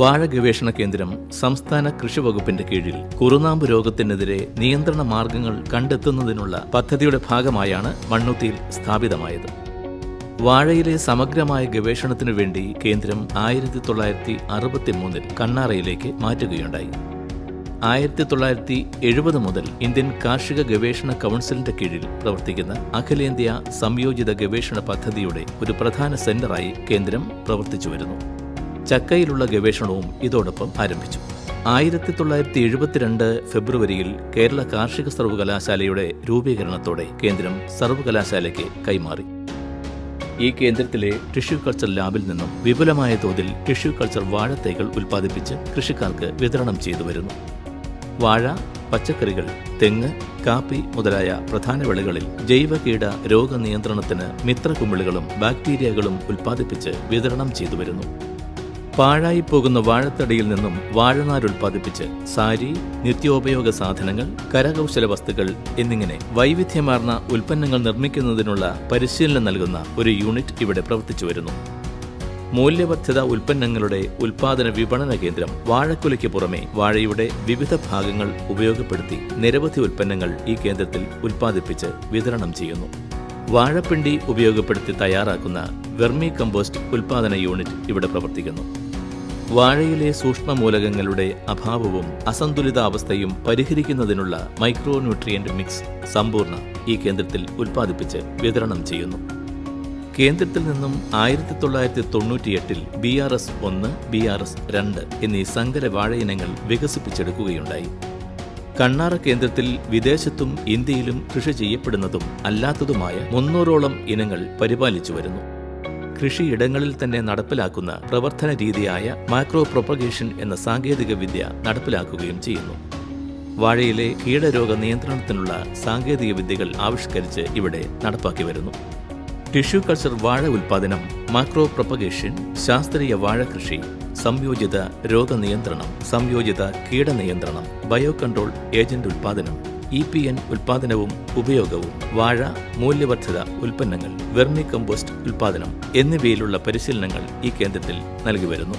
വാഴ ഗവേഷണ കേന്ദ്രം സംസ്ഥാന കൃഷി വകുപ്പിന്റെ കീഴിൽ കുറുനാമ്പ് രോഗത്തിനെതിരെ നിയന്ത്രണ മാർഗങ്ങൾ കണ്ടെത്തുന്നതിനുള്ള പദ്ധതിയുടെ ഭാഗമായാണ് മണ്ണുത്തിയിൽ സ്ഥാപിതമായത്. വാഴയിലെ സമഗ്രമായ ഗവേഷണത്തിനു വേണ്ടി കേന്ദ്രം ആയിരത്തി തൊള്ളായിരത്തി അറുപത്തി മൂന്നിൽ കണ്ണാറയിലേക്ക് മാറ്റുകയുണ്ടായി. ആയിരത്തി തൊള്ളായിരത്തി എഴുപത് മുതൽ ഇന്ത്യൻ കാർഷിക ഗവേഷണ കൗൺസിലിന്റെ കീഴിൽ പ്രവർത്തിക്കുന്ന അഖിലേന്ത്യാ സംയോജിത ഗവേഷണ പദ്ധതിയുടെ ഒരു പ്രധാന സെന്ററായി കേന്ദ്രം പ്രവർത്തിച്ചു വരുന്നു. ചക്കയിലുള്ള ഗവേഷണവും ഇതോടൊപ്പം ആരംഭിച്ചു. ആയിരത്തി തൊള്ളായിരത്തി എഴുപത്തിരണ്ട് ഫെബ്രുവരിയിൽ കേരള കാർഷിക സർവകലാശാലയുടെ രൂപീകരണത്തോടെ കേന്ദ്രം സർവകലാശാലയ്ക്ക് കൈമാറി. ഈ കേന്ദ്രത്തിലെ ടിഷ്യൂ കൾച്ചർ ലാബിൽ നിന്നും വിപുലമായ തോതിൽ ടിഷ്യൂ കൾച്ചർ വാഴത്തൈകൾ ഉൽപ്പാദിപ്പിച്ച് കൃഷിക്കാർക്ക് വിതരണം ചെയ്തു വരുന്നു. വാഴ പച്ചക്കറികൾ തെങ്ങ് കാപ്പി മുതലായ പ്രധാന വിളകളിൽ ജൈവ ജൈവകീട രോഗനിയന്ത്രണത്തിന് മിത്രകുമിളുകളും ബാക്ടീരിയകളും ഉൽപ്പാദിപ്പിച്ച് വിതരണം ചെയ്തു വരുന്നു. പാഴായി പോകുന്ന വാഴത്തടിയിൽ നിന്നും വാഴനാർ ഉൽപ്പാദിപ്പിച്ച് സാരി നിത്യോപയോഗ സാധനങ്ങൾ കരകൗശല വസ്തുക്കൾ എന്നിങ്ങനെ വൈവിധ്യമാർന്ന ഉൽപ്പന്നങ്ങൾ നിർമ്മിക്കുന്നതിനുള്ള പരിശീലനം നൽകുന്ന ഒരു യൂണിറ്റ് ഇവിടെ പ്രവർത്തിച്ചു വരുന്നു. മൂല്യവർദ്ധിത ഉൽപ്പന്നങ്ങളുടെ ഉൽപാദന വിപണന കേന്ദ്രം വാഴക്കുലയ്ക്ക് പുറമെ വാഴയുടെ വിവിധ ഭാഗങ്ങൾ ഉപയോഗപ്പെടുത്തി നിരവധി ഉൽപ്പന്നങ്ങൾ ഈ കേന്ദ്രത്തിൽ ഉൽപ്പാദിപ്പിച്ച് വിതരണം ചെയ്യുന്നു. വാഴപ്പിണ്ടി ഉപയോഗപ്പെടുത്തി തയ്യാറാക്കുന്ന വെർമി കമ്പോസ്റ്റ് ഉൽപാദന യൂണിറ്റ് ഇവിടെ പ്രവർത്തിക്കുന്നു. വാഴയിലെ സൂക്ഷ്മമൂലകങ്ങളുടെ അഭാവവും അസന്തുലിതാവസ്ഥയും പരിഹരിക്കുന്നതിനുള്ള മൈക്രോ ന്യൂട്രിയന്റ് മിക്സ് സമ്പൂർണ ഈ കേന്ദ്രത്തിൽ ഉൽപ്പാദിപ്പിച്ച് വിതരണം ചെയ്യുന്നു. കേന്ദ്രത്തിൽ നിന്നും ആയിരത്തി തൊള്ളായിരത്തി തൊണ്ണൂറ്റിയെട്ടിൽ ബി ആർ എസ് ഒന്ന് ബി ആർ എസ് രണ്ട് എന്നീ സങ്കര വാഴയിനങ്ങൾ വികസിപ്പിച്ചെടുക്കുകയുണ്ടായി. കണ്ണാറ കേന്ദ്രത്തിൽ വിദേശത്തും ഇന്ത്യയിലും കൃഷി ചെയ്യപ്പെടുന്നതും അല്ലാത്തതുമായ മുന്നൂറോളം ഇനങ്ങൾ പരിപാലിച്ചു വരുന്നു. കൃഷിയിടങ്ങളിൽ തന്നെ നടപ്പിലാക്കുന്ന പ്രവർത്തന രീതിയായ മാക്രോ പ്രൊപ്പഗേഷൻ എന്ന സാങ്കേതിക വിദ്യ നടപ്പിലാക്കുകയും ചെയ്യുന്നു. വാഴയിലെ കീടരോഗ നിയന്ത്രണത്തിനുള്ള സാങ്കേതിക വിദ്യകൾ ആവിഷ്കരിച്ച് ഇവിടെ നടപ്പാക്കി വരുന്നു. ടിഷ്യൂ കൾച്ചർ വാഴ ഉൽപാദനം മാക്രോ പ്രൊപ്പഗേഷൻ ശാസ്ത്രീയ വാഴ കൃഷി സംയോജിത രോഗനിയന്ത്രണം സംയോജിത കീടനിയന്ത്രണം ബയോ കൺട്രോൾ ഏജന്റ് ഉൽപാദനം ഇ പി എൻ ഉൽപാദനവും ഉപയോഗവും വാഴ മൂല്യവർദ്ധിത ഉൽപ്പന്നങ്ങൾ വെർമി കമ്പോസ്റ്റ് ഉൽപാദനം എന്നിവയിലുള്ള പരിശീലനങ്ങൾ ഈ കേന്ദ്രത്തിൽ നൽകി വരുന്നു.